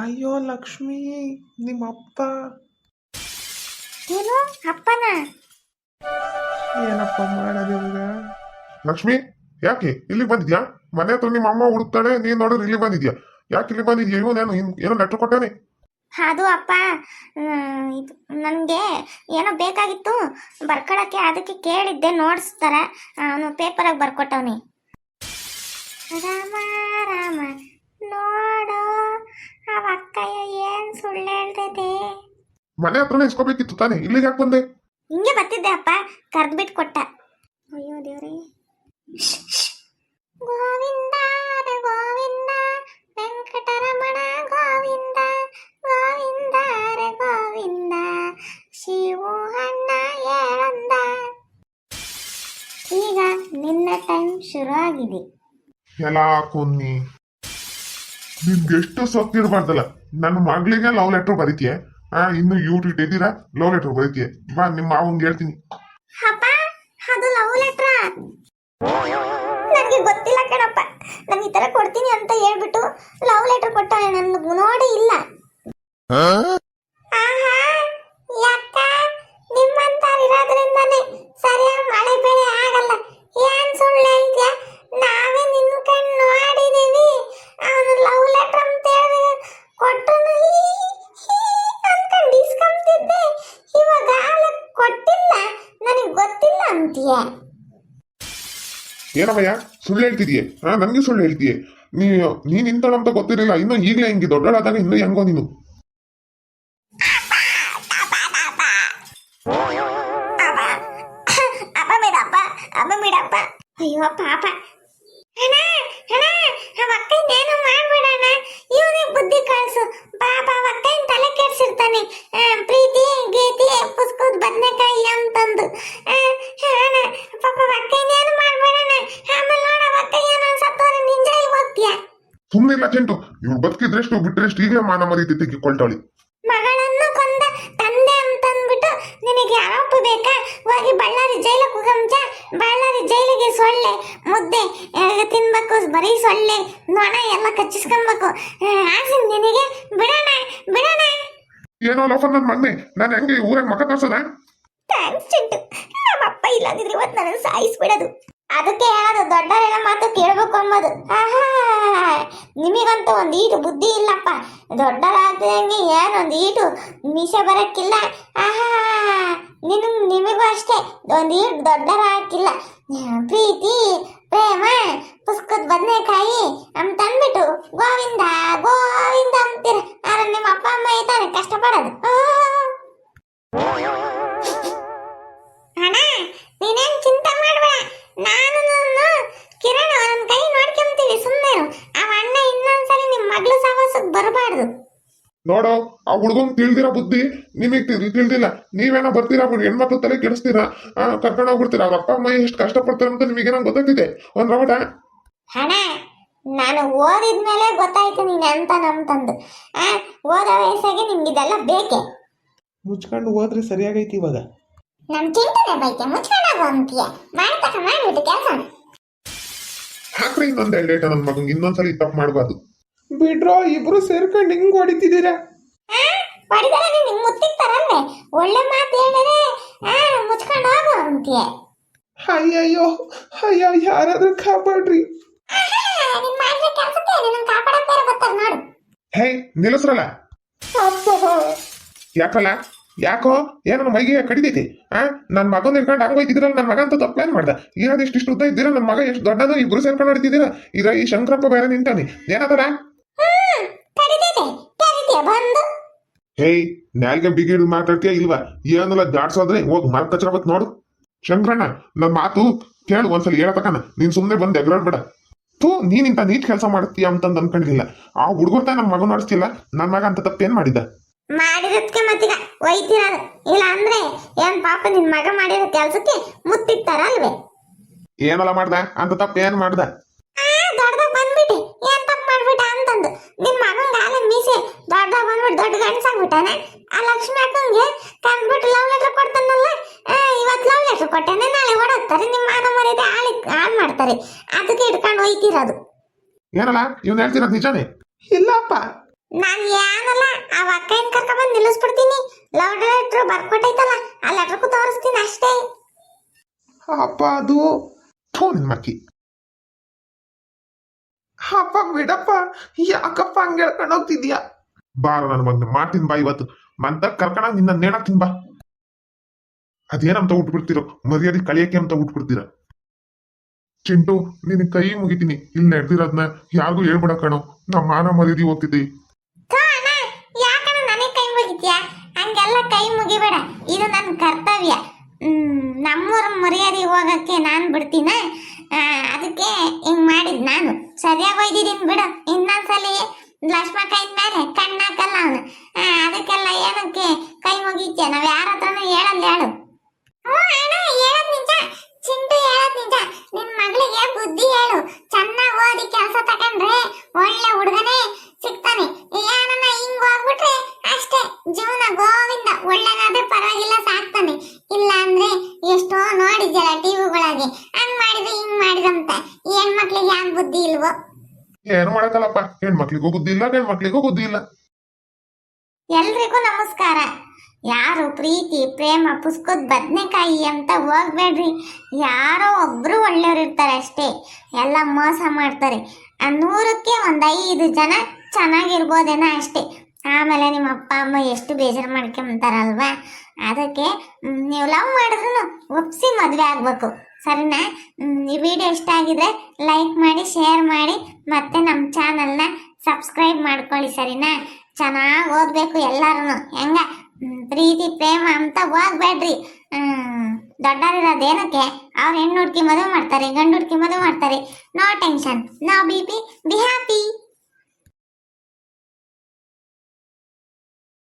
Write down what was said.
ಅಯ್ಯೋ ಲಕ್ಷ್ಮಿ ನಿಮ್ಮ ಅಪ್ಪ. ಏನು? ಅಪ್ಪನ? ಏನಪ್ಪ ಮಾಡೋದು ಇವಾಗ? ಲಕ್ಷ್ಮಿ ಯಾಕೆ? ಇಲ್ಲಿ ಬಂದಿದ್ಯಾ? ಮನೆ ಹತ್ರ ನಿಮ್ಮ ಅಮ್ಮ ಹುಡುಕ್ತಾಳೆ ನೀನ್ ನೋಡಿದ್ರೆ ಇಲ್ಲಿ ಬಂದಿದ್ಯಾ? ಯಾಕೆ ಇಲ್ಲಿ ಬಂದಿದ್ಯಾ? ಇವ್ ನಾನು ಏನೋ ಲೆಟ್ರ್ ಕೊಟ್ಟಾನೆ ಅದು ಅಪ್ಪ ಮ್, ಇದು ನನಗೆ ಏನೋ ಬೇಕಾಗಿತ್ತು. ಬರ್ಕೊಳಕ್ಕೆ ಅದಕ್ಕೆ ಕೇಳಿದ್ದೆ ನೋಡಿಸ್ತಾರೆ ಅವನು ಪೇಪರಾಗಿ ಬರ್ಕೊಟ್ಟವನಿ. ರಾಮ ರಾಮ. ಅಕ್ಕಯ್ಯ ಏನ್ ಸುಳ್ಳು ಹೇಳ್ತೈತೆ ಮನೆ ಹತ್ರನೇ ಇಸ್ಕೋಬೇಕಿತ್ತು ತಾನೆ ಇಲ್ಲಿಗೆ ಯಾಕೆ ಬಂದೆ? ಹಿಂಗೆ ಬರ್ತಿದ್ದೆ ಅಪ್ಪ ಕರ್ದ್ಬಿಟ್ಟು ಕೊಟ್ಟ. ಅಯ್ಯೋ ದೇವ್ರಿ. ಗೋವಿಂದ ಗೋವಿಂದ ವೆಂಕಟರಮಣ ಗೋವಿಂದ ಗೋವಿಂದ ರೇ ಗೋವಿಂದ ಶಿವು ಅಣ್ಣ ಏಳಂದ ಈಗ ನಿನ್ನ ಟೈಮ್ ಶುರು ಆಗಿದೆ ಎಲ್ಲ ಕೊನ್ನಿ. ನಿನ್ಗೆ ಎಷ್ಟು ಸೊಕ್ಕಿರ್ಬಾರ್ದಲ್ಲ ನನ್ನ ಮಗಳಿಗೆ ಲವ್ ಲೆಟರ್ ಬರೀತೀಯ? ಆ ಇನ್ನು ಯೂಟ್ಯೂಬ್ ಇಟ್ಟಿದ್ದೀರಾ ಲವ್ ಲೆಟರ್ ಬರೀತೀಯ? ಬಾ ನಿಮ್ಮ ಮಾವನ್ಗೆ ಹೇಳ್ತೀನಿ. ಅಪ್ಪ ಅದು ಲವ್ ಲೆಟ್ರ ನನಗೆ ಗೊತ್ತಿಲ್ಲ ಕಣಪ್ಪ. ನಾನು ಈ ತರ ಕೊಡ್ತೀನಿ ಅಂತ ಹೇಳ್ಬಿಟ್ಟು ಲವ್ ಲೆಟರ್ ಕೊಟ್ಟ ನನ್ನ ನೋಡಿ ಇಲ್ಲ. ಆಹಾ ಅಂತೀಯ ಏನಮ್ಮಯ್ಯ ಸುಳ್ಳು ಹೇಳ್ತಿದೀಯ? ಹಾ ನನಗೆ ಸುಳ್ಳು ಹೇಳ್ತೀಯ. ನೀ ನೀನ್ ಇಂತಳ ಅಂತ ಗೊತ್ತಿರಲಿಲ್ಲ. ಇನ್ನು ಈಗಲೇ ಹಿಂಗೆ ದೊಡ್ಡಳಾದಾಗ ಇನ್ನು ಹೆಂಗೋ ನೀನು. ಅಪ್ಪ ಬಿಡಪ್ಪ ಅಯ್ಯೋ ಪಾಪ. ಅಣ್ಣ ಅಣ್ಣ ಆ ಅಕ್ಕಯ್ಯನೇನು ಮಾಡ್ಬಿಡಣ ಇವನಿಗೆ ಬುದ್ಧಿ ಕಳ್ಸು. ಪಾಪ ಅಕ್ಕಯ್ಯನ ತಲೆ ಕೆಡ್ಸಿರ್ತಾನೆ. ಸುಮ್ಮನೆ ಇಲ್ಲ ಚೆಂಟು ಇವ್ಳು ಬದುಕಿದ್ರೆಷ್ಟು ಬಿಟ್ರೆಷ್ಟು ಈಗಲೇ ಮಾನ ಮರೀತಿ ತೆಗೆದುಕೊಳ್ತಾಳೆ. ಮಗಳನ್ನು ಕೊಂದ ತಂದೆ ಅಂತಂದ್ಬಿಟ್ಟು ನಿನಗೆ ಆರೋಪ ಬೇಕಾ? ಹೋಗಿ ಬಳ್ಳಾರಿ ಜೈಲಕ್ಕೆ ಹೋಗಂಜ ಬಳ್ಳಾರಿ ಜೈಲಿಗೆ ಸೊಳ್ಳೆ ಮುದ್ದೆ ತಿನ್ಬೇಕು ಬರೀ ಸೊಳ್ಳೆ ನೊಣ ಎಲ್ಲ ಕಚ್ಚಿಸ್ಕೊಬೇಕು. ಆಸೆ ನಿನಗೆ? ಬಿಡೋಣ ಬಿಡೋಣ. ಏನೋ ಲೋಫರ್ ನನ್ನ ಮಗನೆ ನಾನು ಹೆಂಗೆ ಊರಾಗ ಮಕ ತೋರ್ಸದ? ಥ್ಯಾಂಕ್ಸ್ ಚಿಂಟು. ನಮ್ಮಪ್ಪ ಇಲ್ಲದಿದ್ರೆ ಇವತ್ತು ನನಗೆ ಸಾಯಿಸ್ಬಿಡೋದು. ಅದಕ್ಕೆ ಹೇಳೋದು, ದೊಡ್ಡವರೆಲ್ಲ ಮಾತು ಕೇಳಬೇಕು ಅಂಬೋದು ಆಹಾ ನಿಮಗಂತೂ ಒಂದೀಟು ಬುದ್ಧಿ ಇಲ್ಲಪ್ಪ. ದೊಡ್ಡರಾದಂಗೆ ಏನೊಂದು ಒಂದೀಟು ಮೀಸ ಬರಕ್ಕಿಲ್ಲ. ಆಹಾ ನಿನ್, ನಿಮಗೂ ಅಷ್ಟೇ. ಒಂದೀಟು ಈಟು ಪ್ರೀತಿ, ಪ್ರೇಮ ಪುಸ್ತಕದ ಬದನೆಕಾಯಿ ಅಂತ ಅಂದ್ಬಿಟ್ಟು ಗೋವಿಂದ ಗೋವಿಂದ ಅಂತೀರ. ಆದ್ರೆ ನಿಮ್ಮ ಅಪ್ಪ, ಅಮ್ಮ ಇದ್ದಾನೆ ಕಷ್ಟಪಡೋದು. ಆ ತಿಳಿದಿರೋ ಬುದ್ಧಿ ನಿಮಗೆ ತಿಳಿದಿಲ್ಲ. ನೀವೇನೋ ಬರ್ತೀರಾ? ಬಿಡಿ ಹೆಣ್ಮಕ್ಳು ತಲೆ ಕೆಡಿಸ್ತೀರಾ? ಕರ್ಕೊಂಡು ಹೋಗ್ಬಿಡ್ತೀರಾ? ಅವ್ರ ಅಪ್ಪ ಅಮ್ಮ ಎಷ್ಟು ಕಷ್ಟಪಡ್ತಾರೆ ಅಂತ ನಿಮಗೇನೋ ಗೊತ್ತಾಗ್ತಿದೆ. ಒಂದ್ ರವಟ. ಹಣ ನಾನು ಓದಿದ್ಮೇಲೆ ಗೊತ್ತಾಯ್ತು ನೀನ್ ಅಂತ ನಮ್ತಂದು ಆ ಓದೋ ವಯಸ್ಸಾಗೆ ನಿಮ್ಗೆ ಇದೆಲ್ಲ ಬೇಕೆ? ಮುಚ್ಕೊಂಡು ಹೋದ್ರೆ ಸರಿಯಾಗೈತಿ ಇವಾಗ. ನಮ್ ಚಿಂತನೆ ಬೈತೆ ಮುಚ್ಕೊಂಡಾಗ ಅಂತೀಯ. ಮಾಡ್ತಕ್ಕ ಮಾಡ್ಬಿಟ್ಟು ಕೆಲಸ. ಹಾಕ್ರಿ ಇನ್ನೊಂದ್ ಎರಡು ಡೇಟ ನನ್ನ ಮಗಂಗೆ. ಇನ್ನೊಂದ್ಸಲಿ ತಪ್ಪು ಮಾಡಬಾರ್ದು. ಬಿಡ್ರೋ ಇಬ್ರು ಸೇರ್ಕೊಂಡು ಹಿಂಗ್ ಹೊಡಿತಿದ್ದೀರಾ? ಹೊಡಿದರೆ ಮುತ್ತಿಗೆ ಮುತ್ತಿರ್ತಾರಲ್ವೇ ಒಳ್ಳೆ ಮಾತು ಹೇಳಿದ್ರೆ ಆ ಮುಚ್ಕೊಂಡು ಹೋಗು ಅಂತೀಯ. ಅಯ್ಯಯ್ಯೋ ಅಯ್ಯೋ ಯಾರಾದ್ರೂ ಕಾಪಾಡ್ರಿ. ನೀನ್ ಮಾಡಿದ ಕೆಲಸಕ್ಕೆ ನಿನ್ನ ಕಾಪಾಡಕ್ ಬೇರೆ ನೋಡು. ಹೇ ನಿಲ್ಲಿಸ್ರಲ್ಲ. ಯಾಕಲ್ಲ? ಯಾಕೋ? ಏನೋ ಮೈಗೆ ಕಡಿದೈತಿ. ಆ ನನ್ನ ಮಗನ ಇಟ್ಕೊಂಡು ಹಂಗೋಯ್ತಿದ್ರಲ್ಲ ನನ್ನ ಮಗ ಅಂತ ತಪ್ಪು ಪ್ಲಾನ್ ಮಾಡ್ದ. ಇರೋದು ಇಷ್ಟು ಇಷ್ಟು ಉದ್ದ ಇದ್ದೀರ? ನನ್ನ ಮಗ ಎಷ್ಟು ದೊಡ್ಡದು ಇಬ್ರು ಸೇರ್ಕೊಂಡು ಆಡ್ತಿದ್ದೀರ? ಇರ ಈ ಶಂಕರಪ್ಪ ಬೇರೆ ನಿಂತಾನೆ. ಏನಾದರ ಹ್ಮ್ ಕಡಿತೈತೆ ಕರಿತೀಯ ಬಂದು? ಹೇಯ್ ನ್ಯಾಲ್ಗೆ ಬಿಗಿಡು ಮಾತಾಡ್ತೀಯ ಇಲ್ವಾ? ಏನಲ್ಲ ಜಾಡ್ಸೋದ್ರೆ ಹೋಗ್ ಮರ ಕಚ್ರಬೇಕು ನೋಡು. ಶಂಕರಣ್ಣ ನನ್ನ ಮಾತು ಕೇಳು ಒಂದ್ಸಲ ಹೇಳತಕ್ಕನ ನೀನ್ ಸುಮ್ಮನೆ ಬಂದು ಎಗರಾಡ್ಬೇಡ. ತೂ ನೀನಿಂತ ಇಂತ ನೀಟ್ ಕೆಲಸ ಮಾಡ್ತೀಯ ಅಂತ ಅನ್ಕೊಂಡಿಲ್ಲ ಆ ಹುಡುಗರ್ತ ನನ್ನ ಮಗ ನಡೆಸ್ತಿಲ್ಲ. ನನ್ನ ಮಗ ಅಂತ ತಪ್ಪೇನ್ ಮಾಡಿರೋದಕ್ಕೆ ಮತ್ತೀಗ. ಒಯ್ತೀರ ಇಲ್ಲ ಅಂದ್ರೆ ಏನ್ ಪಾಪ ನಿನ್ ಮಗ ಮಾಡಿರೋ ಕೆಲಸಕ್ಕೆ ಮುತ್ತಿಟ್ಟಾರ ಅಲ್ವೇ? ಏನಲ್ಲ ಮಾಡ್ದ? ಅಂತ ತಪ್ಪ ಏನ್ ಮಾಡ್ದ ಆ ದೊಡ್ಡದಾಗ ಬಂದ್ಬಿಟ್ಟೆ ಏನ್ ತಪ್ಪು ಮಾಡ್ಬಿಟ್ಟ ಅಂತಂದು ನಿನ್ ಮಗಂಗ ಆಲೆ ದೊಡ್ಡದಾಗ ಬಂದ್ಬಿಟ್ಟು ದೊಡ್ಡ ಗಂಡಸಾಗ್ಬಿಟ್ಟಾನೆ ಆ ಲಕ್ಷ್ಮಿ ಅಕ್ಕಂಗೆ ಕರೆದ್ಬಿಟ್ಟು ಲವ್ ಲೆಟರ್ ಕೊಡ್ತಾನಲ್ಲ ಇವತ್ತು ಲವ್ ಲೆಟರ್ ಕೊಟ್ಟಾನೆ ನಾಳೆ ಓಡೋಗ್ತಾರೆ ನಿಮ್ಮ ಮಾನ ಮರ್ಯಾದೆ ಆಳಿ ಹಾಳು ಮಾಡ್ತಾರೆ. ಅದಕ್ಕೆ ಇಟ್ಕೊಂಡು ಹೋಯ್ತಿರೋದು. ಏನಲ್ಲ ಇವ್ನು ಹೇಳ್ತಿರೋದು ನಿಜಾನೇ? ಇಲ್ಲಪ್ಪ. ನಾನು ಏನಲ್ಲ ಆ ಅಕ್ಕನ ಕರ್ಕೊಂಡ್ಬಂದು ನಿಲ್ಲಿಸ್ಬಿಡ್ತೀನಿ. ಲವ್ ಲೆಟ್ರ್ ಬರ್ಕೊಟ್ಟೈತಲ್ಲ ಆ ಲೆಟ್ರ್ಗೂ ತೋರಿಸ್ತೀನಿ ಅಷ್ಟೇ. ಅಪ್ಪ ಅದು ನಿನ್ ಮಕ್ಕಿ ಅಪ್ಪ ಬಿಡಪ್ಪ ಯಾಕಪ್ಪ ಹಂಗೆ ಹೇಳ್ಕೊಂಡು ಹೋಗ್ತಿದ್ಯಾ? ಬಾರ ನನ್ನ ಮಗನ, ಮಾಡ್ತೀನಿ ಬಾ ಇವತ್ತು. ಮಂತ, ಕರ್ಕಣ, ನಿನ್ನ ನೇಣಾಕ್ತೀನಿ ಬಾ. ಅದೇನಂತ ಉಟ್ಬಿಡ್ತಿರೋ, ಮರ್ಯಾದೆ ಕಳಿಯಕ್ಕೆ ಅಂತ ಉಟ್ಬಿಡ್ತೀರ? ಚಿಂಟು ನಿನ್ ಕೈ ಮುಗಿತೀನಿ. ಇಲ್ಲಿ ನಡೆದಿರೋದ್ನ ಯಾರಿಗೂ ಹೇಳ್ಬಿಡ ಕಣೋ. ನಮ್ಮ ಮಾನ ಮರ್ಯಾದೆ ಹೋಗ್ತಿದ್ದಿ ಹಂಗೆಲ್ಲ ಕೈ ಮುಗಿಬೇಡ. ಇದು ನನ್ನ ಕರ್ತವ್ಯ. ನಮ್ಮೂರ ಮರ್ಯಾದೆ ಹೋಗಕ್ಕೆ ನಾನು ಬಿಡ್ತೀನ? ಅದಕ್ಕೆ ಹಿಂಗ್ ಮಾಡಿದ್ ನಾನು. ಸರಿಯಾಗಿ ಒಯ್ದಿದ್ದೀನಿ ಬಿಡು. ಇನ್ನೊಂದ್ಸಲಿ ಲಕ್ಷ್ಮ ಕೈ ಮೇಲೆ ಕಣ್ಣಾಕಲ್ಲ ಅವನು ಅದಕ್ಕೆಲ್ಲ ಏನಕ್ಕೆ ಕೈ ಮುಗೀತೆ ನಾವ್ ಯಾರ ಹತ್ರನೂ ಹೇಳಲ್ಲ ಹೇಳು. ಹೇಳದ್ ನಿಜ. ಚಿಂಟು ಹೇಳದ್ ನಿಜ. ನಿನ್ ಮಗಳಿಗೆ ಬುದ್ಧಿ ಹೇಳು. ಚೆನ್ನಾಗಿ ಓದಿ ಕೆಲಸ ತಕೊಂಡ್ರೆ ಒಳ್ಳೆ ಹುಡುಗನೇ ಸಿಗ್ತಾನೆ. ಏನನ್ನ ಹಿಂಗ್ ಹೋಗ್ಬಿಟ್ರೆ ಅಷ್ಟೇ. ಜೀವನ ಗೋವಿಂದ. ಒಳ್ಳೆನಾದ್ರೆ ಪರವಾಗಿಲ್ಲ, ಸಾಕ್ತಾನೆ. ಇಲ್ಲ ಅಂದ್ರೆ ಎಷ್ಟೋ ನೋಡಿದ್ಯಲ್ಲ ಟಿವಿಗಳಾಗೆ ಹಂಗ್ ಮಾಡಿದ್ರೆ ಹಿಂಗ್ ಮಾಡಿದಂತ. ಹೆಣ್ಮಕ್ಳಿಗೆ ಯಾಕೆ ಬುದ್ಧಿ ಇಲ್ವೋ? ಏನು ಮಾಡಕ್ಕಲ್ಲಪ್ಪ ಹೆಣ್ಮಕ್ಳಿಗೂ ಬುದ್ಧಿ ಇಲ್ಲ ಗಂಡ್ಮಕ್ಳಿಗೂ ಬುದ್ಧಿ ಇಲ್ಲ. ಎಲ್ರಿಗೂ ನಮಸ್ಕಾರ. ಯಾರು ಪ್ರೀತಿ, ಪ್ರೇಮ ಪುಸ್ಕದ ಬದ್ನೆಕಾಯಿ ಅಂತ ಹೋಗ್ಬೇಡ್ರಿ. ಯಾರೋ ಒಬ್ರು ಒಳ್ಳೆಯವ್ರು ಇರ್ತಾರೆ ಅಷ್ಟೇ. ಎಲ್ಲ ಮೋಸ ಮಾಡ್ತಾರೆ. ಆ ನೂರಕ್ಕೆ ಒಂದು ಐದು ಜನ ಚೆನ್ನಾಗಿರ್ಬೋದೇನೋ ಅಷ್ಟೇ. ಆಮೇಲೆ ನಿಮ್ಮ ಅಪ್ಪ, ಅಮ್ಮ ಎಷ್ಟು ಬೇಜಾರು ಮಾಡ್ಕೊಂತಾರಲ್ವಾ? ಅದಕ್ಕೆ ನೀವು ಲವ್ ಮಾಡಿದ್ರು ಒಪ್ಸಿ ಮದುವೆ ಆಗ್ಬೇಕು. ಸರಿನಾ? ಈ ವಿಡಿಯೋ ಇಷ್ಟ ಆಗಿದ್ರೆ ಲೈಕ್ ಮಾಡಿ ಶೇರ್ ಮಾಡಿ, ಮತ್ತೆ ನಮ್ಮ ಚಾನಲ್ನ ಸಬ್ಸ್ಕ್ರೈಬ್ ಮಾಡ್ಕೊಳ್ಳಿ ಸರಿನಾ? ಚೆನ್ನಾಗಿ ಓದಬೇಕು ಎಲ್ಲರೂ ಹೆಂಗ? ಪ್ರೀತಿ, ಪ್ರೇಮ ಅಂತ ಹೋಗ್ಬೇಡ್ರಿ. ದೊಡ್ಡದಿರೋದು ದೊಡ್ಡವರಿರೋದೇನಕ್ಕೆ ಅವ್ರು ಹೆಣ್ಣು ಹುಡ್ಕಿ ಮದುವೆ ಮಾಡ್ತಾರೆ, ಗಂಡು ಹುಡ್ಕಿ ಮದುವೆ ಮಾಡ್ತಾರೆ. No tension no B P be happy